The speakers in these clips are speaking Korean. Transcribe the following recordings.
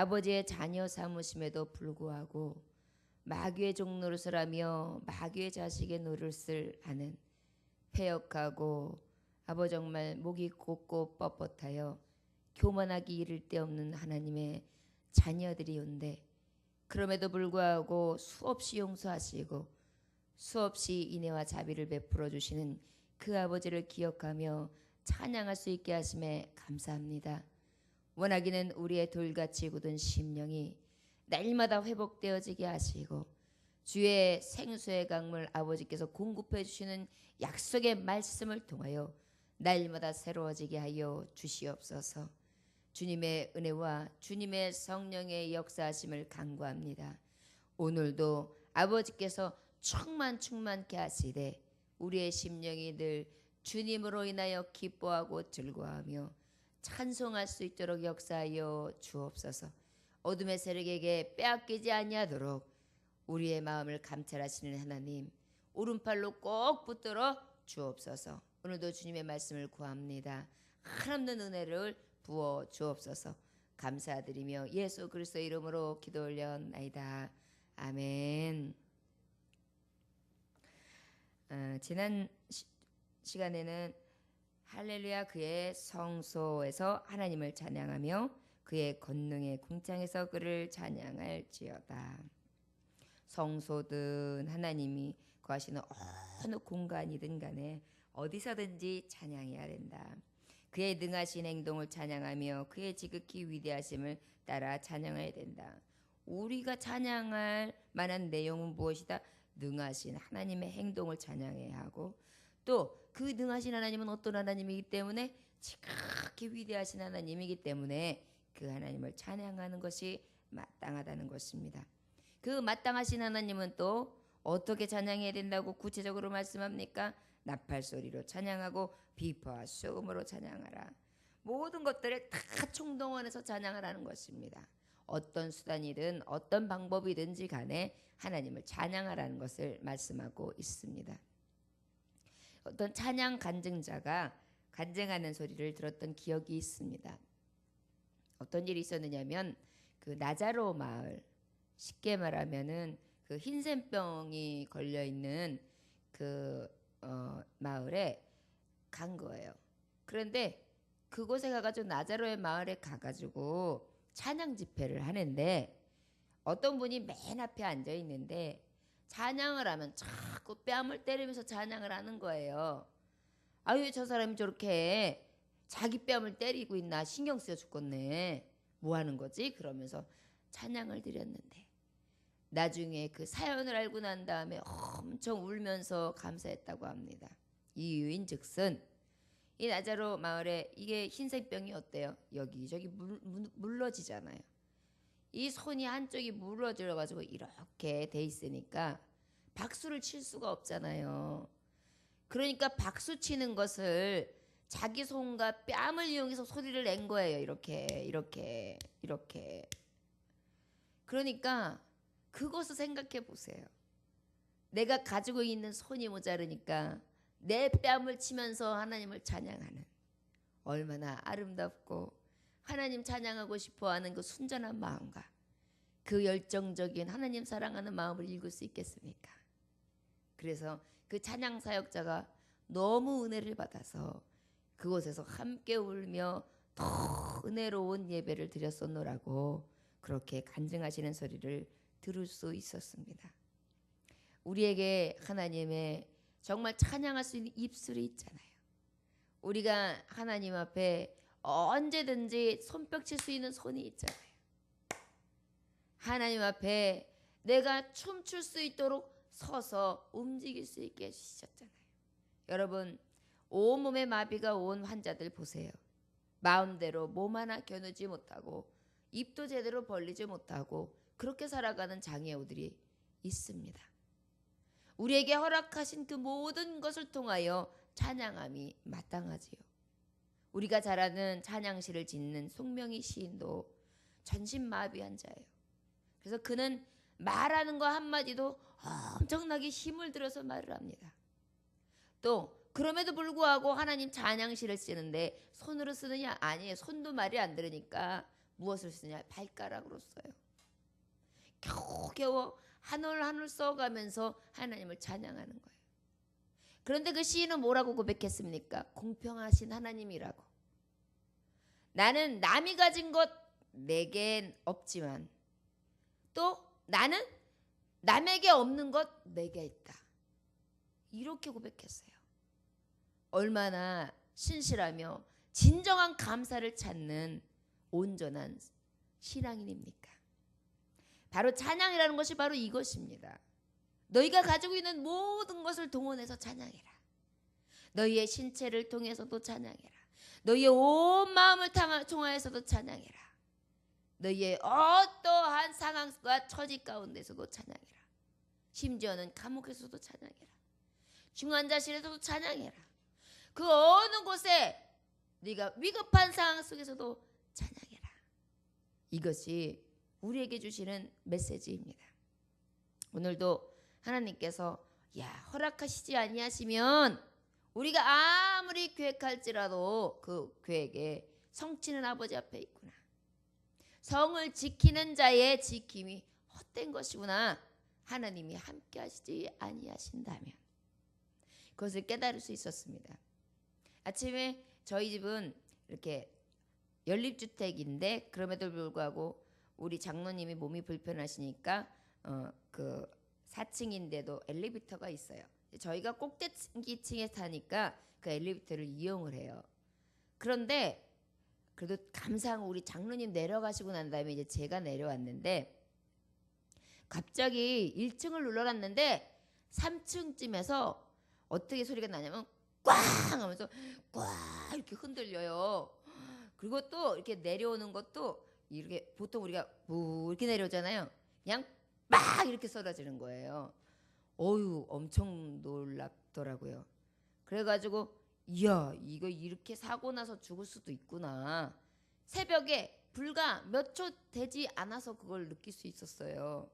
아버지의 자녀 삼으심에도 불구하고 마귀의 종노릇을 하며 마귀의 자식의 노릇을 하는 폐역하고 아버지 정말 목이 곧고 뻣뻣하여 교만하기 이를 데 없는 하나님의 자녀들이온데 그럼에도 불구하고 수없이 용서하시고 수없이 인애와 자비를 베풀어 주시는 그 아버지를 기억하며 찬양할 수 있게 하심에 감사합니다. 원하기는 우리의 돌같이 굳은 심령이 날마다 회복되어지게 하시고 주의 생수의 강물 아버지께서 공급해 주시는 약속의 말씀을 통하여 날마다 새로워지게 하여 주시옵소서. 주님의 은혜와 주님의 성령의 역사하심을 간구합니다. 오늘도 아버지께서 충만 충만케 하시되 우리의 심령이 늘 주님으로 인하여 기뻐하고 즐거워하며 찬송할 수 있도록 역사하여 주옵소서. 어둠의 세력에게 빼앗기지 아니하도록 우리의 마음을 감찰하시는 하나님 오른팔로 꼭 붙들어 주옵소서. 오늘도 주님의 말씀을 구합니다. 하나님의 은혜를 부어 주옵소서. 감사드리며 예수 그리스도 이름으로 기도 올려나이다. 아멘. 어, 지난 시, 시간에는 할렐루야 그의 성소에서 하나님을 찬양하며 그의 권능의 궁창에서 그를 찬양할지어다. 성소든 하나님이 거하시는 어느 공간이든 간에 어디서든지 찬양해야 된다. 그의 능하신 행동을 찬양하며 그의 지극히 위대하심을 따라 찬양해야 된다. 우리가 찬양할 만한 내용은 무엇이다? 능하신 하나님의 행동을 찬양해야 하고 또 그 능하신 하나님은 어떤 하나님이기 때문에 지극히 위대하신 하나님이기 때문에 그 하나님을 찬양하는 것이 마땅하다는 것입니다. 그 마땅하신 하나님은 또 어떻게 찬양해야 된다고 구체적으로 말씀합니까? 나팔 소리로 찬양하고 비파와 수금으로 찬양하라. 모든 것들을 다 총동원해서 찬양하라는 것입니다. 어떤 수단이든 어떤 방법이든지 간에 하나님을 찬양하라는 것을 말씀하고 있습니다. 어떤 찬양 간증자가 간증하는 소리를 들었던 기억이 있습니다. 어떤 일이 있었느냐면 그 나자로 마을 쉽게 말하면은 그 흰샘병이 걸려 있는 그 어, 마을에 간 거예요. 그런데 그곳에 가가지고 나자로의 마을에 가가지고 찬양 집회를 하는데 어떤 분이 맨 앞에 앉아 있는데 찬양을 하면 자꾸 뺨을 때리면서 찬양을 하는 거예요. 아유 저 사람이 저렇게 자기 뺨을 때리고 있나 신경 쓰여 죽겠네. 뭐 하는 거지? 그러면서 찬양을 드렸는데 나중에 그 사연을 알고 난 다음에 엄청 울면서 감사했다고 합니다. 이유인 즉슨 이 나자로 마을에 이게 흰색병이 어때요? 여기저기 물, 물, 물러지잖아요. 이 손이 한쪽이 물어들어 가지고 이렇게 돼 있으니까 박수를 칠 수가 없잖아요. 그러니까 박수 치는 것을 자기 손과 뺨을 이용해서 소리를 낸 거예요. 이렇게 이렇게 이렇게. 그러니까 그것을 생각해 보세요. 내가 가지고 있는 손이 모자르니까 내 뺨을 치면서 하나님을 찬양하는 얼마나 아름답고 하나님 찬양하고 싶어 하는 그 순전한 마음과 그 열정적인 하나님 사랑하는 마음을 읽을 수 있겠습니까? 그래서 그 찬양 사역자가 너무 은혜를 받아서 그곳에서 함께 울며 더 은혜로운 예배를 드렸었노라고 그렇게 간증하시는 소리를 들을 수 있었습니다. 우리에게 하나님의 정말 찬양할 수 있는 입술이 있잖아요. 우리가 하나님 앞에 언제든지 손뼉칠 수 있는 손이 있잖아요. 하나님 앞에 내가 춤출 수 있도록 서서 움직일 수 있게 해주셨잖아요. 여러분 온몸에 마비가 온 환자들 보세요. 마음대로 몸 하나 겨누지 못하고 입도 제대로 벌리지 못하고 그렇게 살아가는 장애우들이 있습니다. 우리에게 허락하신 그 모든 것을 통하여 찬양함이 마땅하지요. 우리가 잘 아는 찬양시를 짓는 송명희 시인도 전신마비 환자예요. 그래서 그는 말하는 거 한마디도 엄청나게 힘을 들여서 말을 합니다. 또 그럼에도 불구하고 하나님 찬양시를 쓰는데 손으로 쓰느냐? 아니에요. 손도 말이 안 들으니까 무엇을 쓰냐? 발가락으로 써요. 겨우겨우 한올 한올 써가면서 하나님을 찬양하는 거예요. 그런데 그 시인은 뭐라고 고백했습니까? 공평하신 하나님이라고. 나는 남이 가진 것 내겐 없지만 또 나는 남에게 없는 것 내게 있다. 이렇게 고백했어요. 얼마나 신실하며 진정한 감사를 찾는 온전한 신앙인입니까? 바로 찬양이라는 것이 바로 이것입니다. 너희가 가지고 있는 모든 것을 동원해서 찬양해라. 너희의 신체를 통해서도 찬양해라. 너희의 온 마음을 통하여서도 찬양해라. 너희의 어떠한 상황과 처지 가운데서도 찬양해라. 심지어는 감옥에서도 찬양해라. 중환자실에서도 찬양해라. 그 어느 곳에 네가 위급한 상황 속에서도 찬양해라. 이것이 우리에게 주시는 메시지입니다. 오늘도 하나님께서 야 허락하시지 아니하시면 우리가 아무리 계획할지라도 그 계획에 성취는 아버지 앞에 있구나. 성을 지키는 자의 지킴이 헛된 것이구나. 하나님이 함께 하시지 아니하신다면 그것을 깨달을 수 있었습니다. 아침에 저희 집은 이렇게 연립주택인데 그럼에도 불구하고 우리 장로님이 몸이 불편하시니까 어, 그 4층인데도 엘리베이터가 있어요. 저희가 꼭대기층에 사니까 그 엘리베이터를 이용을 해요. 그런데 그래도 감사한 우리 장로님 내려가시고 난 다음에 이제 제가 내려왔는데 갑자기 1층을 눌러놨는데 3층쯤에서 어떻게 소리가 나냐면 꽝 하면서 꽝 이렇게 흔들려요. 그리고 또 이렇게 내려오는 것도 이렇게 보통 우리가 무 이렇게 내려오잖아요. 그냥 막 이렇게 쏟아지는 거예요. 어유 엄청 놀랍더라고요. 그래가지고 이야 이거 이렇게 사고 나서 죽을 수도 있구나. 새벽에 불과 몇 초 되지 않아서 그걸 느낄 수 있었어요.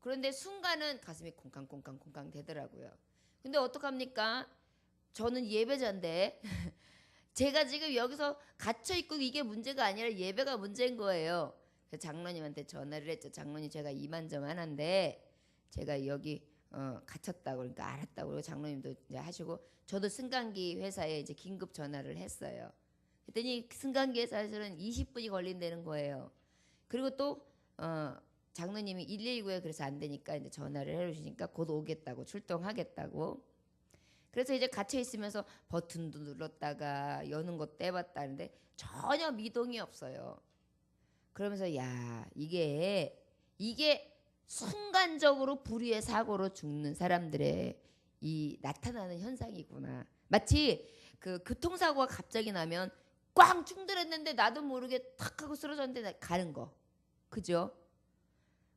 그런데 순간은 가슴이 콩캉콩캉 콩캉 되더라고요. 근데 어떡합니까? 저는 예배자인데 제가 지금 여기서 갇혀 있고 이게 문제가 아니라 예배가 문제인 거예요. 장로님한테 전화를 했죠. 장로님 제가 이만저만한데 제가 여기 어, 갇혔다고 그러니까 알았다고 그러고 장로님도 이제 하시고 저도 승강기 회사에 이제 긴급 전화를 했어요. 그랬더니 승강기 회사에서는 20분이 걸린다는 거예요. 그리고 또 어, 장로님이 119에 그래서 안 되니까 이제 전화를 해 주시니까 곧 오겠다고 출동하겠다고. 그래서 이제 갇혀 있으면서 버튼도 눌렀다가 여는 것도 해봤다는데 전혀 미동이 없어요. 그러면서 야 이게 이게 순간적으로 불의의 사고로 죽는 사람들의 이 나타나는 현상이구나. 마치 그 교통사고가 갑자기 나면 꽝 충돌했는데 나도 모르게 탁 하고 쓰러졌는데 가는 거. 그죠?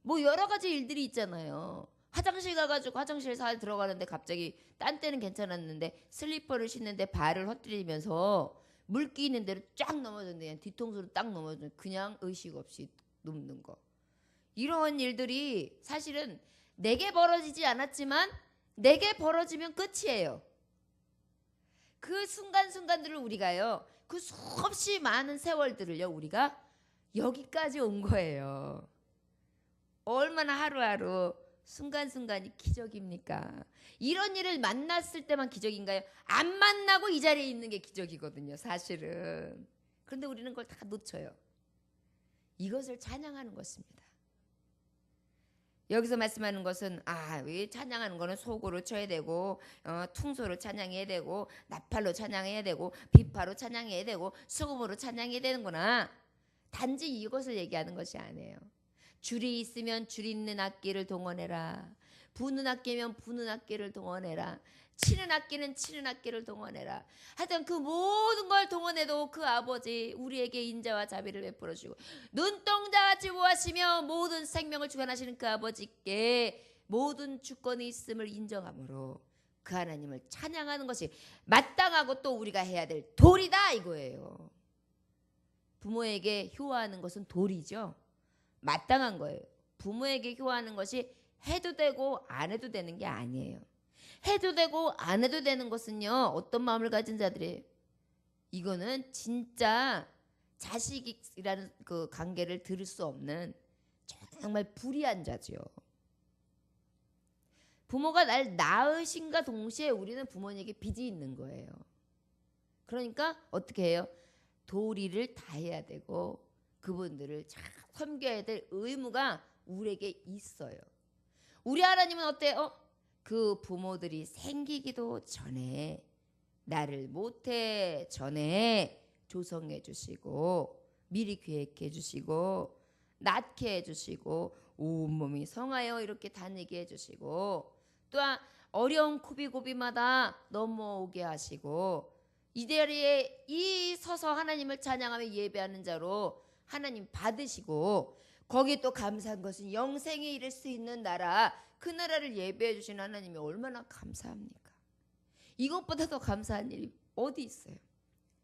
뭐 여러 가지 일들이 있잖아요. 화장실 가가지고 화장실 살 들어가는데 갑자기 딴 때는 괜찮았는데 슬리퍼를 신는데 발을 헛디디면서 물기 있는 대로 쫙 넘어졌는데 그냥 뒤통수로 딱 넘어져 그냥 의식 없이 눕는 거. 이런 일들이 사실은 내게 벌어지지 않았지만 내게 벌어지면 끝이에요. 그 순간순간들을 우리가요. 그 수없이 많은 세월들을요. 우리가 여기까지 온 거예요. 얼마나 하루하루 순간순간이 기적입니까? 이런 일을 만났을 때만 기적인가요? 안 만나고 이 자리에 있는 게 기적이거든요, 사실은. 그런데 우리는 그걸 다 놓쳐요. 이것을 찬양하는 것입니다. 여기서 말씀하는 것은 아, 왜 찬양하는 거는 속으로 쳐야 되고 어, 퉁소로 찬양해야 되고 나팔로 찬양해야 되고 비파로 찬양해야 되고 수금으로 찬양해야 되는구나. 단지 이것을 얘기하는 것이 아니에요. 줄이 있으면 줄 있는 악기를 동원해라. 부는 악기면 부는 악기를 동원해라. 치는 악기는 치는 악기를 동원해라. 하여튼 그 모든 걸 동원해도 그 아버지 우리에게 인자와 자비를 베풀어 주고 눈동자같이 보하시며 모든 생명을 주관하시는 그 아버지께 모든 주권이 있음을 인정함으로 그 하나님을 찬양하는 것이 마땅하고 또 우리가 해야 될 도리다 이거예요. 부모에게 효하는 것은 도리죠. 마땅한 거예요. 부모에게 효하는 것이 해도 되고 안 해도 되는 게 아니에요. 해도 되고 안 해도 되는 것은요. 어떤 마음을 가진 자들이 이거는 진짜 자식이라는 그 관계를 들을 수 없는 정말 불의한 자지요. 부모가 날 낳으신가 동시에 우리는 부모님에게 빚이 있는 거예요. 그러니까 어떻게 해요? 도리를 다해야 되고 그분들을 잘 섬겨야 될 의무가 우리에게 있어요. 우리 하나님은 어때요? 그 부모들이 생기기도 전에 나를 못해 전에 조성해 주시고 미리 계획해 주시고 낳게 해 주시고 온몸이 성하여 이렇게 다니게 해 주시고 또한 어려운 고비고비마다 넘어오게 하시고 이 자리에 이 서서 하나님을 찬양하며 예배하는 자로 하나님 받으시고 거기에 또 감사한 것은 영생에 이를 수 있는 나라 그 나라를 예배해 주신 하나님이 얼마나 감사합니까? 이것보다 더 감사한 일이 어디 있어요?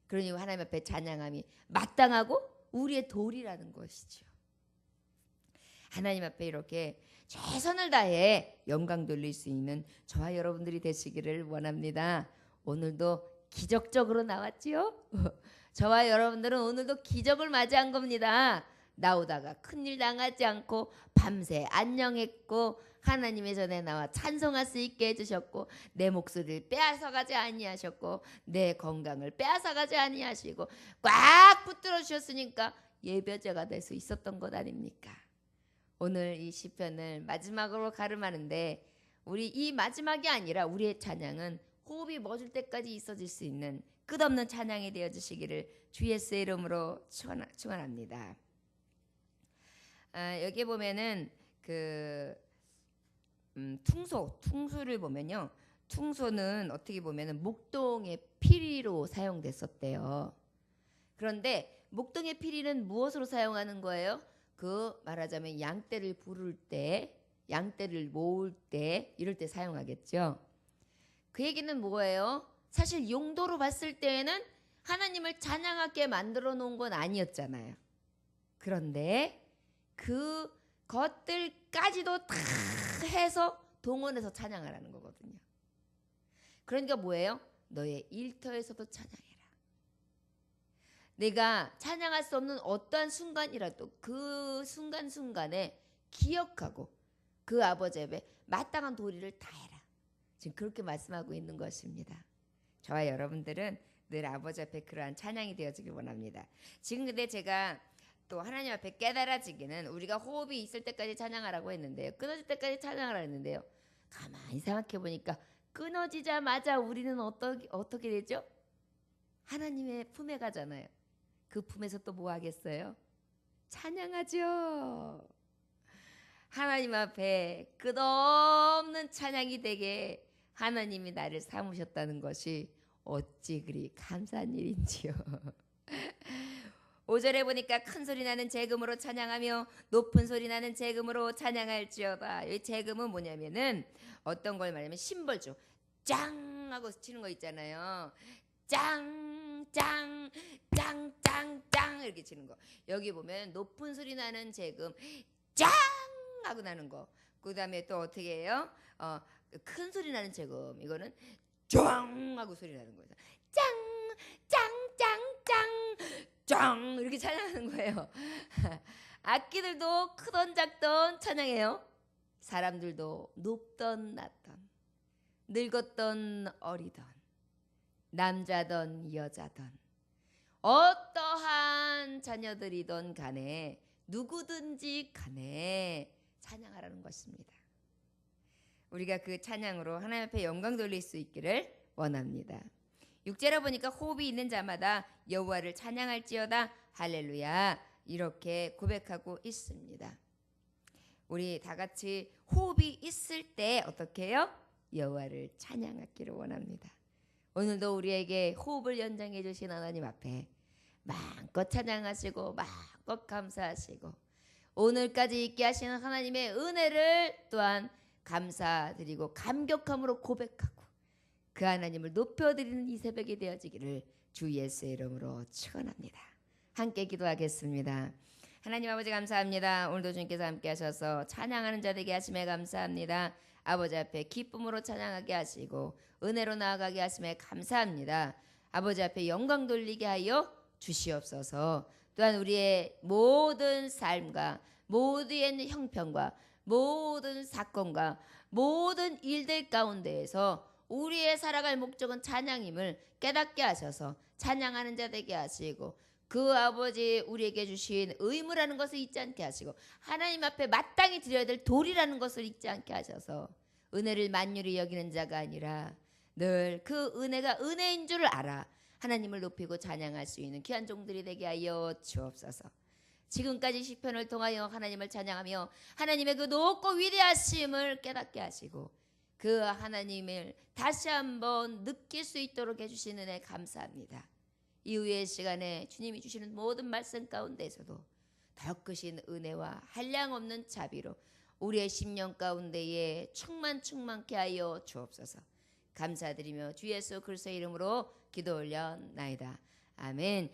그러니 하나님 앞에 찬양함이 마땅하고 우리의 도리라는 것이죠. 하나님 앞에 이렇게 최선을 다해 영광 돌릴 수 있는 저와 여러분들이 되시기를 원합니다. 오늘도 기적적으로 나왔지요? 저와 여러분들은 오늘도 기적을 맞이한 겁니다. 나오다가 큰일 당하지 않고 밤새 안녕했고 하나님의 전에 나와 찬송할 수 있게 해주셨고 내 목소리를 빼앗아가지 아니하셨고 내 건강을 빼앗아가지 아니하시고 꽉 붙들어 주셨으니까 예배자가 될 수 있었던 것 아닙니까? 오늘 이 시편을 마지막으로 가름하는데 우리 이 마지막이 아니라 우리의 찬양은 호흡이 멎을 때까지 있어질 수 있는 끝없는 찬양이 되어 주시기를 주 예수의 이름으로 축원- 축원합니다. 아, 여기 보면은 그 음, 퉁소, 퉁소를 보면요. 퉁소는 어떻게 보면은 목동의 피리로 사용됐었대요. 그런데 목동의 피리는 무엇으로 사용하는 거예요? 그 말하자면 양떼를 부를 때, 양떼를 모을 때 이럴 때 사용하겠죠. 그 얘기는 뭐예요? 사실 용도로 봤을 때에는 하나님을 찬양하게 만들어 놓은 건 아니었잖아요. 그런데 그 것들까지도 다 해서 동원해서 찬양하라는 거거든요. 그러니까 뭐예요? 너의 일터에서도 찬양해라. 내가 찬양할 수 없는 어떠한 순간이라도 그 순간순간에 기억하고 그 아버지 앞에 마땅한 도리를 다해라. 지금 그렇게 말씀하고 있는 것입니다. 저와 여러분들은 늘 아버지 앞에 그러한 찬양이 되어지길 원합니다. 지금 근데 제가 또 하나님 앞에 깨달아지기는 우리가 호흡이 있을 때까지 찬양하라고 했는데요. 끊어질 때까지 찬양하라 했는데요. 가만히 생각해 보니까 끊어지자마자 우리는 어떻게 어떻게 되죠? 하나님의 품에 가잖아요. 그 품에서 또 뭐 하겠어요? 찬양하죠. 하나님 앞에 끝없는 찬양이 되게 하나님이 나를 삼으셨다는 것이 어찌 그리 감사한 일인지요. 5절에 보니까 큰 소리 나는 재금으로 찬양하며 높은 소리 나는 재금으로 찬양할지어다. 이 재금은 뭐냐면은 어떤 걸 말하면 심벌주 짱 하고 치는 거 있잖아요. 짱, 짱, 짱, 짱, 짱 이렇게 치는 거. 여기 보면 높은 소리 나는 재금 짱 하고 나는 거. 그다음에 또 어떻게 해요? 어, 큰 소리 나는 재금 이거는 짱 하고 소리 나는 거죠. 짱, 짱, 짱, 짱. 짱 이렇게 찬양하는 거예요. 악기들도 크던 작던 찬양해요. 사람들도 높던 낮던 늙었던 어리던 남자던 여자던 어떠한 자녀들이던 간에 누구든지 간에 찬양하라는 것입니다. 우리가 그 찬양으로 하나님 앞에 영광 돌릴 수 있기를 원합니다. 6절에 보니까 호흡이 있는 자마다 여호와를 찬양할지어다 할렐루야 이렇게 고백하고 있습니다. 우리 다 같이 호흡이 있을 때 어떻게 해요? 여호와를 찬양하기를 원합니다. 오늘도 우리에게 호흡을 연장해 주신 하나님 앞에 마음껏 찬양하시고 마음껏 감사하시고 오늘까지 있게 하시는 하나님의 은혜를 또한 감사드리고 감격함으로 고백하고 그 하나님을 높여드리는 이 새벽이 되어지기를 주 예수의 이름으로 축원합니다. 함께 기도하겠습니다. 하나님 아버지 감사합니다. 오늘도 주님께서 함께 하셔서 찬양하는 자 되게 하심에 감사합니다. 아버지 앞에 기쁨으로 찬양하게 하시고 은혜로 나아가게 하심에 감사합니다. 아버지 앞에 영광 돌리게 하여 주시옵소서. 또한 우리의 모든 삶과 모든 형편과 모든 사건과 모든 일들 가운데에서 우리의 살아갈 목적은 찬양임을 깨닫게 하셔서 찬양하는 자 되게 하시고 그 아버지 우리에게 주신 의무라는 것을 잊지 않게 하시고 하나님 앞에 마땅히 드려야 될 도리라는 것을 잊지 않게 하셔서 은혜를 만유리 여기는 자가 아니라 늘 그 은혜가 은혜인 줄 알아 하나님을 높이고 찬양할 수 있는 귀한 종들이 되게 하여 주옵소서. 지금까지 시편을 통하여 하나님을 찬양하며 하나님의 그 높고 위대하심을 깨닫게 하시고 그 하나님을 다시 한번 느낄 수 있도록 해주신 은혜 감사합니다. 이후의 시간에 주님이 주시는 모든 말씀 가운데서도 더 크신 은혜와 한량없는 자비로 우리의 심령 가운데에 충만 충만케 하여 주옵소서. 감사드리며 주 예수 그리스도의 이름으로 기도 올려 나이다. 아멘.